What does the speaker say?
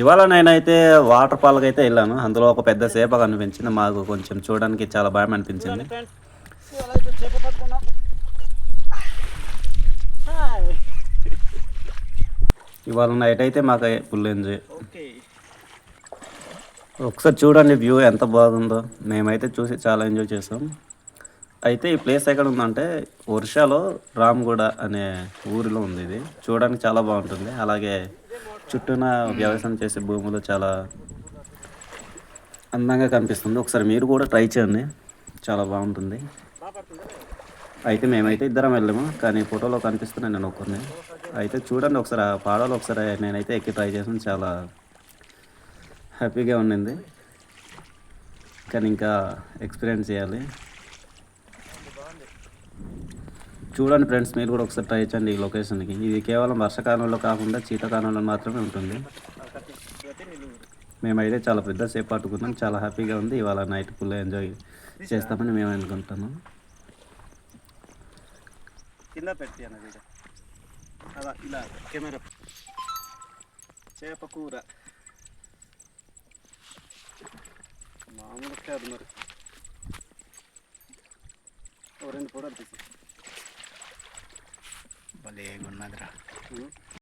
ఇవాళ నేనైతే వాటర్ పాల్కి అయితే వెళ్ళాను. అందులో ఒక పెద్ద సేప కనిపించింది. మాకు కొంచెం చూడడానికి చాలా భయం అనిపించింది. ఇవాళ నైట్ అయితే మాకు ఫుల్ ఎంజాయ్ ఒకసారి చూడండి వ్యూ ఎంత బాగుందో. మేమైతే చూసి చాలా ఎంజాయ్ చేసాం. అయితే ఈ ప్లేస్ ఎక్కడ ఉందంటే ఒరిషాలో రామ్గూడ అనే ఊరిలో ఉంది ఇది. చూడడానికి చాలా బాగుంటుంది. అలాగే చుట్టూన వ్యవసాయం చేసే భూములు చాలా అందంగా కనిపిస్తుంది. ఒకసారి మీరు కూడా ట్రై చేయండి. చాలా బాగుంటుంది. అయితే మేమైతే ఇద్దరం వెళ్ళాము. కానీ ఫోటోలో కనిపిస్తున్నాయి నేను ఒక్కరిని అయితే చూడండి ఒకసారి ఆ పాడలో ఒకసారి నేనైతే ఎక్కి ట్రై చేసాను చాలా హ్యాపీగా ఉండింది. కానీ ఇంకా ఎక్స్పీరియన్స్ చేయాలి. చూడండి ఫ్రెండ్స్ మీరు కూడా ఒకసారి ట్రై చేయండి ఈ లొకేషన్కి. ఇది కేవలం వర్షాకాలంలో కాకుండా శీతాకాలంలో మాత్రమే ఉంటుంది. మేమైతే చాలా పెద్ద సేపు పట్టుకున్నాం చాలా హ్యాపీగా ఉంది. ఇవాళ నైట్ ఫుల్ ఎంజాయ్ చేస్తామని మేము అనుకుంటున్నాం. కింద పెట్టి అలా ఇలా కెమెరా. చేప కూర. మామూలు కాదు మరి రెండు కూడా తీసి భలేగున్నదిరా